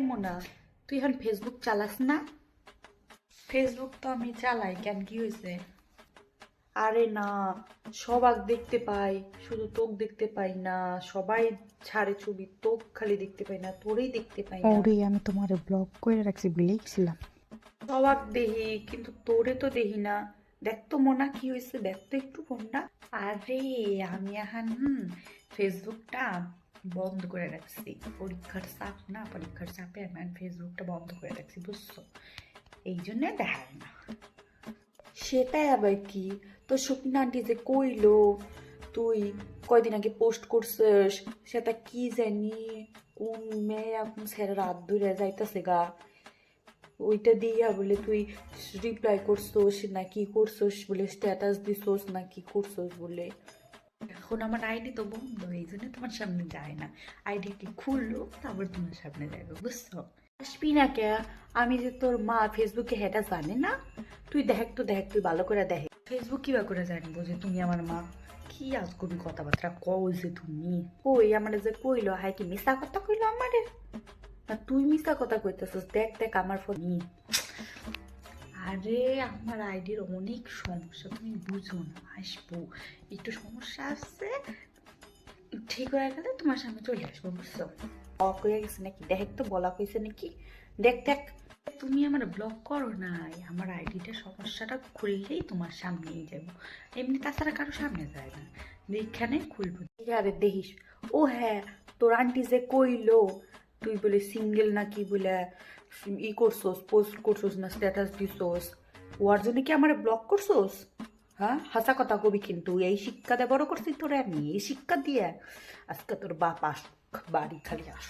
মোনা তুই এখন ফেসবুক চালাস না? ফেসবুক তো আমি চালাই কেন কি হয়েছে? আরে না সবাক দেখতে পাই শুধু তোক দেখতে পাই না সবাই ছাড়ে ছবি তোক খালি দেখতে পাই না তোরেই দেখতে পাই না। ওরে আমি তোমার ব্লগ করে রাখছি বলেই গেছিলাম সবাক দেহি কিন্তু তোরে তো দেহি না। দেখ তো মোনা কি হয়েছে দেখ তো একটু ফোনটা আরে আমি এখন হুম, ফেসবুকটা বন্ধ করে রাখছি পরীক্ষার চাপ না পরীক্ষার চাপে আমি ফেসবুকটা বন্ধ করে রাখছি বুঝছ? এই জন্যে দেখায় না। সেটাই আবার কি? তো শুকনা আন্টি যে কইলো, তুই কয়দিন আগে পোস্ট করছিস? সেটা কি জানি? কোন মেয়ে এখন ছেড়ে রাত ধরে যাইতেছে গা? ওইটা দিয়া বলে, তুই রিপ্লাই করছোস না কি করছোস বলে স্ট্যাটাস দিছোস না কি করছোস বলে? এখন আমার আইডি তো বন্ধ এই জন্য তোমার সামনে যায় না। আইডিটি খুললো, তারপর তোমার সামনে যাবে, বুঝছ? আসবি না কে? আমি যে তোর মা ফেসবুকে হেটা জানে না? তুই দেখ তো, দেখ, তুই ভালো করে দেখ। ফেসবুক কিবা করে জানব যে তুমি আমার মা? কি আজ কবি কথাবার্তা কও যে তুমি? কই, আমার যে কইলো হাই কি মিশা কথা কইলো আমারে? না তুই মিশা কথা কইতেছিস, দেখ দেখ, আমার ফোন। আরে আমার আইডির অনেক সমস্যা তুমি বুঝো না আসব। একটু সমস্যা আসছে ঠিক হয়ে গেলে তোমার সামনে চলে আসব বুঝছ? অফ হয়ে গেছে নাকি? দেখ তো বলা হয়েছে নাকি? দেখ দেখ। তুমি আমার ব্লক করো নাই আমার আইডিটা সমস্যাটা খুললেই তোমার সামনেই যাব। এমনি তাছাড়া কারও সামনে যায় না। এইখানে খুলবো। আরে দেখিস ও হ্যাঁ তোর আন্টি যে কইলো তুই বলে সিঙ্গেল না কি বলে ই করছোস পোস্ট করছোস না স্ট্যাটাস দিছোস ওয়ার জন্য কি আমার ব্লক করছোস? হ্যাঁ? হাসা কথা কবি কিন্তু, এই শিক্ষা দিয়ে বড় করছি তোর আমি, এই শিক্ষা দিয়ে আজকে তোর বাপ আস বাড়ি খালি আস